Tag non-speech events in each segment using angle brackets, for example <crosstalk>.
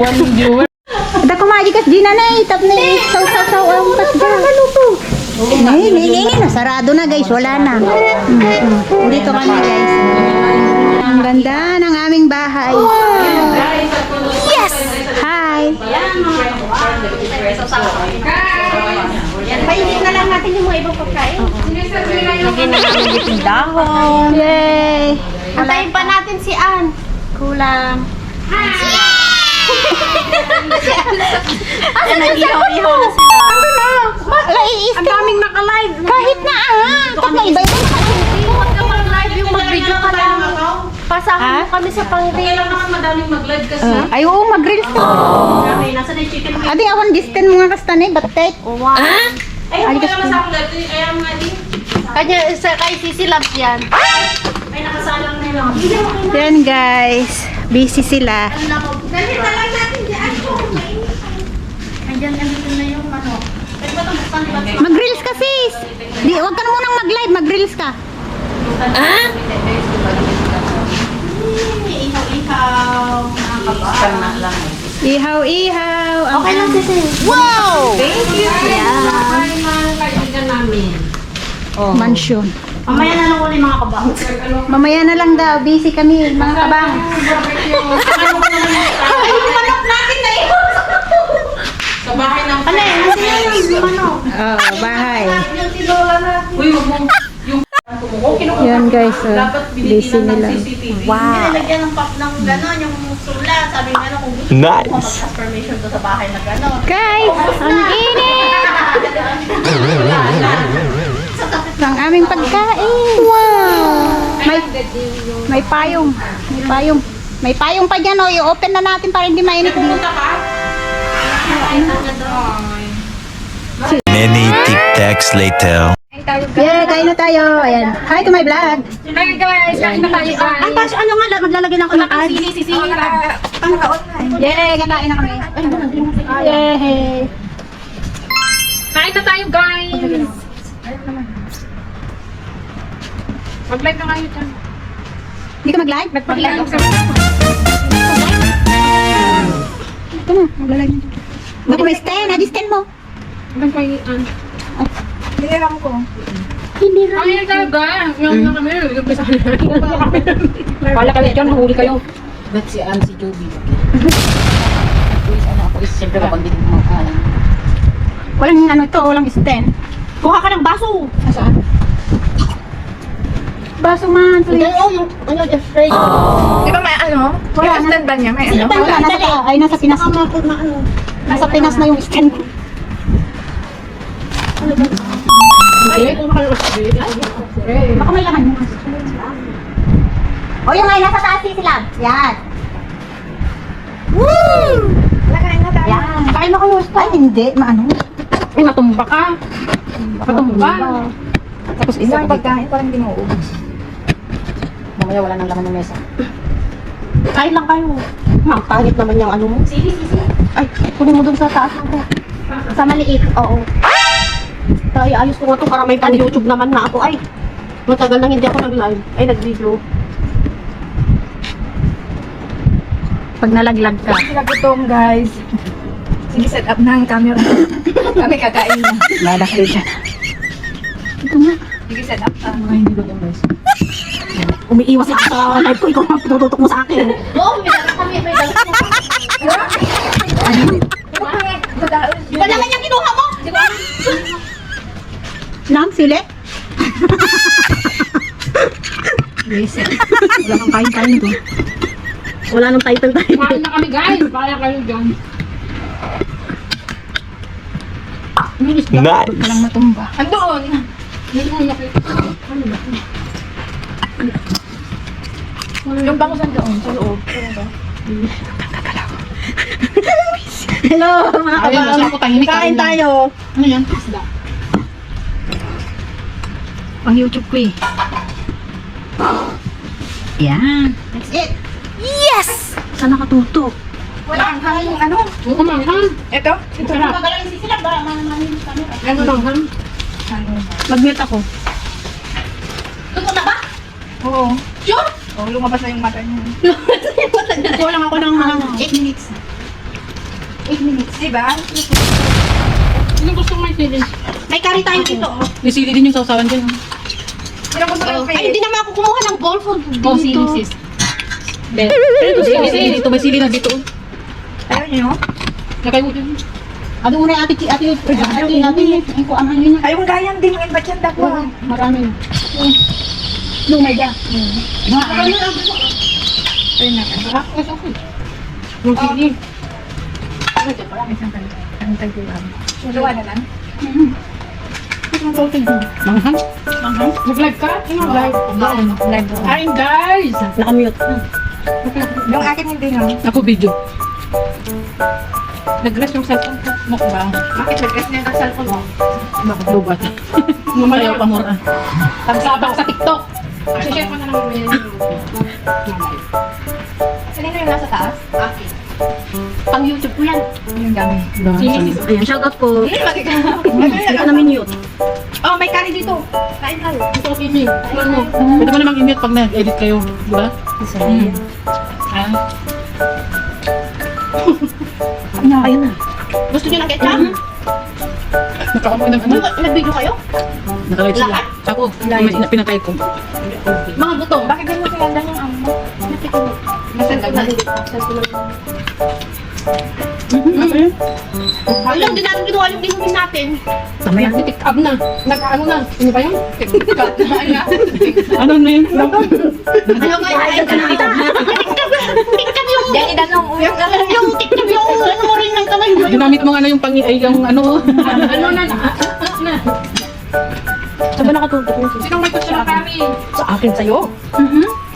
One viewer. Ada ko magikas di na nay, tap na saw saw saw ang patga. Kaluto. Nay, nay, nay, nay, nasarado na guys, wala na. Dito kami guys. Ang ganda ng aming bahay. Yes! Hi! Painit na lang natin yung mga ibang pagkain. Lagyan na natin yung dahon. Yay! Antayin pa natin si Ann. Kulang. Asa nag-ihaw-ihaw na sila? Ano na? Laiis Ang daming naka-live. Kahit na ah! Na iba iba. Huwag ka mag-live yung mag-video ka lang. Pasahod mo kami sa pang-reel. Uh, ay oo, mag-reels ka. Kami, nasa na yung chicken wing. Adi awan distan mga kastane, batek. Wow. Ay, Alikas ko. Kanya, sa kay Sisi Labs yan. Ay, nakasalang nila. Yan guys, busy sila. Dali na lang natin dyan. Andiyan, nandito na yung ano. Pwede ba ito buksan, di ba? Mag-reels ka sis. Di, wag ka na munang mag-live, mag-reels ka. Ihaw-ihaw. Nakakaba. Ihaw-ihaw. Ang Okay lang, Sisi. Wow! Oh. Mansion. Mamaya na lang ulit mga kabang. Mamaya na lang daw, busy kami, mga kabang. Ay, yung manok natin na yun. Sa bahay ng Ano yun? Kasi yun yung manok. Oh, bahay. Yung tinola natin. Uy, wag mong yung Yan guys, Dapat busy nila. CCTV. Nilagyan ng pop ng gano'n, yung sula. Sabi nga na kung gusto Nice. mo mag-transformation to sa bahay na gano'n. Guys, ang init! <laughs> <laughs> Ang aming pagkain. Wow! May, may payong. May payong. May payong pa dyan, oh. I-open na natin para hindi mainit dito. Many tic tacs later. Yeah, kain na tayo. Ayan. Hi to my vlog. Hi guys, kain na tayo guys. Ang pas, ano nga, maglalagyan ako ng ads. Sili, sisi. Yeah, kakain na kami. Yay! Kain na tayo guys. Mag-live na kayo dyan. Hindi ka mag-live? Mag-live ka. Ito na, mag-live na. Baka may stand, adi stand mo. Hanggang kayo an. Hindi rin. Kain na tayo guys. Ngayon na kami. <laughs> Kala kayo dyan, huli kayo. Ba't si Ann si Joby? Ano ako is siyempre kapag hindi mo makahalan. Walang ano ito, walang stand. Kuha ka ng baso. Saan? Baso man, please. oh, yung, ano, the fridge. Di ba may ano? Wala na. stand ba niya? May ano? Wala, nasa, ay, nasa Pinas. Baka ma- ma- ano. Nasa Pinas na yung stand ko. Baka may laman yun. O yung ay, nasa taas si sila. Yan. Woo! Yan. Kain na kayo. Ay, hindi. Maano? Ay, natumba ka. Natumba. Tapos isa pagkain parang hindi mo uubos. Mamaya wala nang laman ng mesa. Kain lang kayo. Ma'am, pangit naman yung ano mo. Sige, sige. Ay, kunin mo dun sa taas ng Sa maliit, oo. Tayo, ayos ko nga to para may pan-YouTube naman na ako. Ay, matagal nang hindi ako nag-live. Ay, nag-video. Pag nalaglag ka. Sila gutom, guys. Sige, set up na ang camera. Kami kakain na. Lala kayo dyan. Sige, set up na. Mga hindi gutom guys. Umiiwas ako sa live ko. Ikaw ang tututok mo sa akin. Oo, may dalas kami. May dalas Di ba naman yung kinuha mo? Di ba? Nang sili? Wala kang kain-kain to. Wala nang title tayo. Kain na kami guys. Kaya kayo dyan. Nice. Walang matumba. Andoon. Hindi mo nakita. Yung bangusan doon, sa loob. Hello, mga Ayun, kabang. masarap ko tahimik. Kain tayo. Ano yan? Isda. Pang YouTube ko eh. Yan. That's it. Yes! Saan nakatutok? Wala ang hangin yung ano. Oo, kumanghang. Ito, ito na. Ano lang, han? Mag-mute ako. Tuto na ba? Oo. Oh, lumabas na yung mata niya. Kulang ako ng mga 8 minutes. 8 minutes. Diba? Sino gusto may sili? May curry tayo dito. oh. May sili din yung sausawan dyan. Sino gusto ng Ay, hindi naman ako kumuha ng bowl for Oh, sili sis. Pero ito sili, sili dito. May sili na dito. Ayaw nyo? Nakay mo dyan. Ano muna ate, ate, ate, ate, ate, ay ko ang ano yun. Ayaw gayang din yung iba dyan dako. Marami. Lumay da. Ayun na. Yung sili. Ang tagpuan. Luwa na lang. Manghang. Manghang. Mag-live ka? Ano live? Live. Kain guys! Nakamute. Yung akin hindi no. Ako video. Nag-rest yung cellphone ko. Mukbang. Bakit nag-guess na yung cellphone mo? Lubat. Mamaya pa mura. Tagsabak sa TikTok. Share mo na lang mo yun. Kanina yung nasa taas? Akin. Pang YouTube ko yan. Yung dami. Ayan, shoutout po. Hmm, lagi ka. Hindi ko namin mute. Oh, may curry dito. Kain tayo. Ito Kimi. Ano mo? Pwede mo namang i-mute pag nag-edit kayo. Di ba? Hmm. Ah. Ayun na. Gusto niyo ng ketchup? Nakakamoy ng ano? Nag-video kayo? Nakalive sila. Ako, may pinatay ko. Mga buto. Bakit din mo sinandan yung amo? Nasaan ka Ilang din natin ginawa yung ginumin natin. Tama yan. Pick up na. Nag-ano na. Ano ba yun? Pick up na. <laughs> Ano na yun? Ano nga ay kanita? TikTok yung... Yan, idanong. Yung Yung TikTok yung ano mo rin ng kamay. Ginamit mo nga na yung pang ay yung ano. Ano na na? na. Saan ba nakatutok yung Sinong may gusto ng curry? Sa akin sa'yo?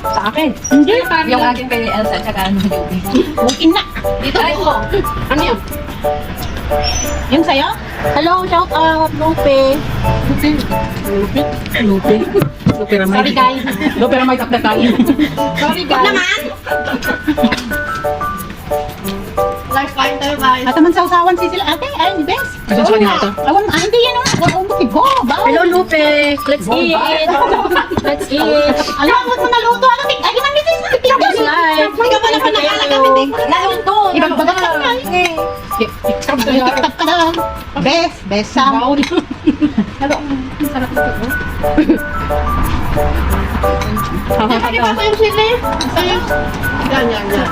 Sa akin? Hindi. Yung akin kay Elsa tsaka ano Judy. Bukin na. Dito ako. Ano yun? Yung sa'yo? Hello, shout out, Lupe. Lupit. Lupit. Lupit ramay. Sorry guys. Lupit ramay kapdakain. Sorry Wag guys. naman. Live kain tayo guys. At naman sa usawan si sila ate, ay, ni Bes. Kasi sa ito. Awan, ay, hindi yan, oh. Wala akong go, ba? Hello, Lupe. Let's eat. Let's eat. Alam mo mo naluto, ano, tik, ay, naman, misis, Tapos tigas. live. Ikaw pala pa eh. Doon. Ibang bagat ka na. Tiktak ka na. Bes, Bes, Sam. Lalo. Ang sarap ito. Bakit pa yung sili? Ayun. Yan, yan, yan.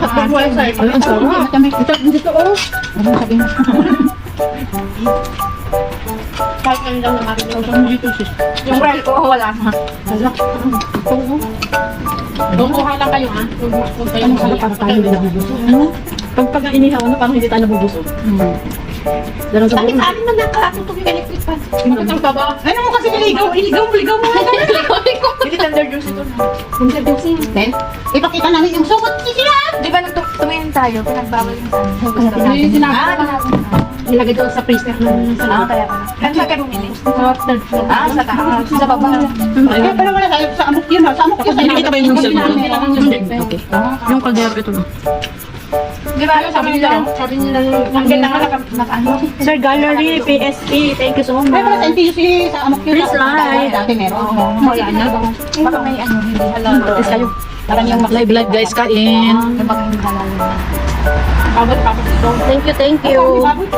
Hotdog wala sa'yo. Ay, ang sarap. Dito oh. Ano sabi mo? Kahit ngayon lang naman. Mo dito sis. Yung bread ko, wala. Kukuha lang kayo ha. Kung kayo masarap para tayo nabubusog. Pag pag inihaw na parang hindi tayo nabubusog. Dalawa sa Bakit buong. sa akin man nakatutok yung electric fan? Bakit ang baba? Ano mo kasi niligaw, iligaw, ligaw mo. <laughs> Hindi tender juice ito na. Hindi din Then, ipakita namin yung sukat si sila. Di ba tumingin tayo, pinagbawal yung ano? Hindi Ah, sinabi. Nilagay doon sa freezer na sa Ah, kaya pala. Saan sa ka bumili? Ah, sa taas. Sa baba. Kaya pala wala tayo sa amok yun, ha? Sa amok yun. Hindi kita ba yung. Hindi. Okay. Yung kaldero ito. Di ba, sabi nila, sabi nila, ang ganda nga naka, naka ano. Sir Gallery, PSP, thank you so Kaya pala sa much. NTUC sa amok yun. Please like. Dati meron. Wala na. Baka may ano, hindi halal. Please kayo. Parang yung Live live guys kain. Thank you, thank you.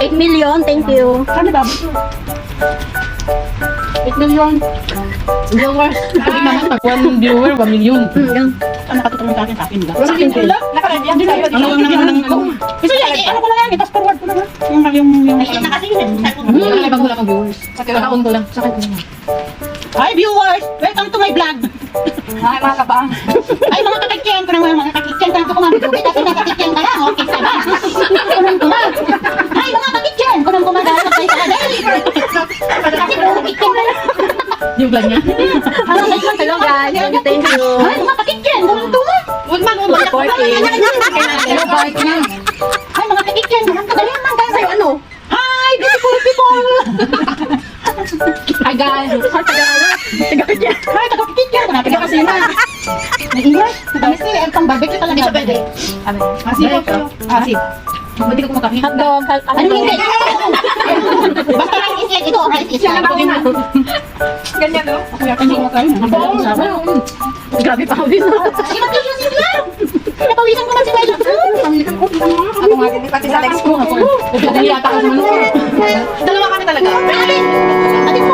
8 million, thank you. Na babot yun? 8 million. Viewers. Sabi naman pag 1 viewer, 1 million. Yan. Saan nakatutulong sa akin sa akin ba? Sa akin sila. Nakalagay yan sa'yo. Ano naman ng ano? Isa yan, eh, ano ko lang yan, i-fast forward ko naman. Yung yung yung Ay, na kasi yun. Hmm, ibang wala kang viewers. Sa kakaon ko lang. Sa akin ko lang. Hi viewers, welcome to my vlog. Ay, mga kabang. Ay mga Yung vlog niya. Hello guys, thank you. Ay mga kakikyan, kunang tumag. Huwag man, huwag Hello, bike na. Ay mga kakikyan, kunang kagaling man tayo sa'yo, ano? Hi beautiful people! Hi guys. Hi tagakikyan, kunang taga kasi na. Nag-ingay, nag-ingay sila, ang pang barbecue talaga. Hindi siya pwede. Asip po. Asip. Ba't di ko kumakain? Hotdog, Ano hindi? <laughs> Basta rice is yan, ito rice is yan. Ganyan, no? Grabe pa ako dito. Sige, mag-ayos sila. Napawisan ko man si Wela. Hindi yata ka naman. Dalawa kami talaga. Alin? Alin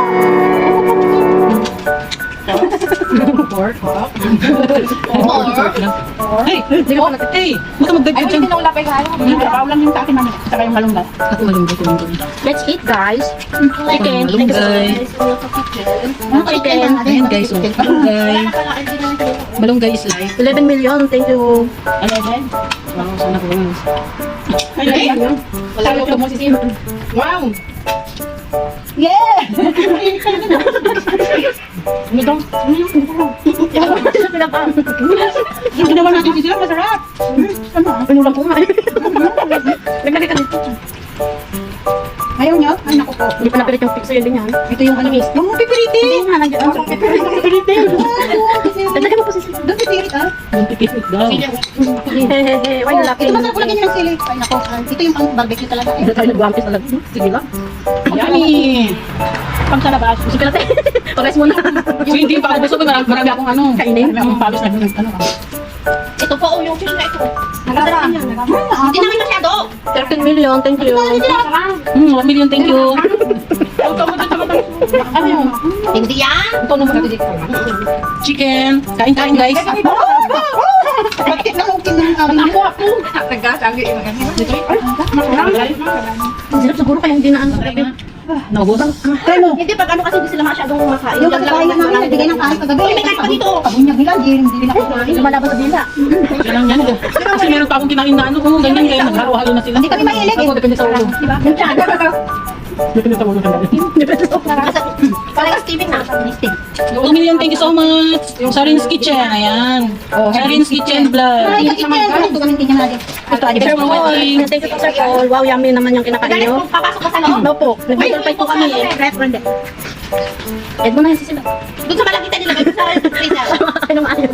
po? Hey, ko pala. Hey, huwag ka Ay, dyan. hindi na wala pa yung. Trabaho lang yung tati mami. Saka yung malunggay. Ako malunggay ko Let's eat, guys. Chicken. Malunggay. Chicken. Ayan guys, oh. Malunggay. Malunggay is life. 11 million. Thank you. Ano yan? Wow, sana ko. Ay, wala ko mo si Wow! Yeah! Ano daw? Yung ginawa natin si Sila, masarap. Ano lang po nga. Nagkakita dito. Ayaw niyo? Ay, naku po. Hindi pa napilit yung pixel din yan. Ito yung ano, miss. Yung pipiriti! Hindi nga, nandiyan. Ang Dagdagan mo po si Doon pipirit, ah. Yung pipipit daw. Hehehe. Why not? Ito masarap ko lagyan niyo ng sili. Ay, naku. ah, Ito yung pang barbecue talaga. eh. Hindi tayo nag-wampis talaga. Sige lang. Yummy! Pag sa labas. Sige natin. Pag-rest muna. So, hindi pa ako gusto ko. Marami, marami akong ano. Kainin? Marami akong palos na ganun. Ano? Ito po, oh, yung fish na ito. Nagkasarap yan. Hindi naman masyado. 13 million, thank you. Hmm, 1 million, thank you. <laughs> Ano yun? Hindi yan. Ito naman. Chicken. Kain-kain guys. Bakit nakukin ng aming Ako, ako. Nagkasagi yung ano. Sarap siguro kaya hindi na ano. Naubos? Try mo. Hindi, pag ano kasi hindi sila masyadong masain. Yung kapitbahay namin nagbigay ng kahit kagabi. May kahit pa dito. Kabunyag nila, di rin di rin ako kumain. Lumalaban sa dila. Yan lang yan. Kasi meron pa akong kinain na ano. Ganyan kaya naghalo-halo na sila. Hindi kami mahilig eh. Ako, depende sa ulo. Yung tiyan. Parang steaming na. Steam. 2 million, thank you so much. Yung Sarin's Kitchen, ayan. Sarin's Kitchen Vlog. Ay, yan. Ano ito gamitin niya natin? Ito, Adi Sir Paul. Thank you po, Sir Paul. Wow, yummy naman yung kinakain nyo. papasok ka sa loob? No po. Nag-butterfly po kami eh. Restaurant eh. Ed mo na yun sila. Doon sa malakitan nila, sa freezer. Ay, naman ayaw.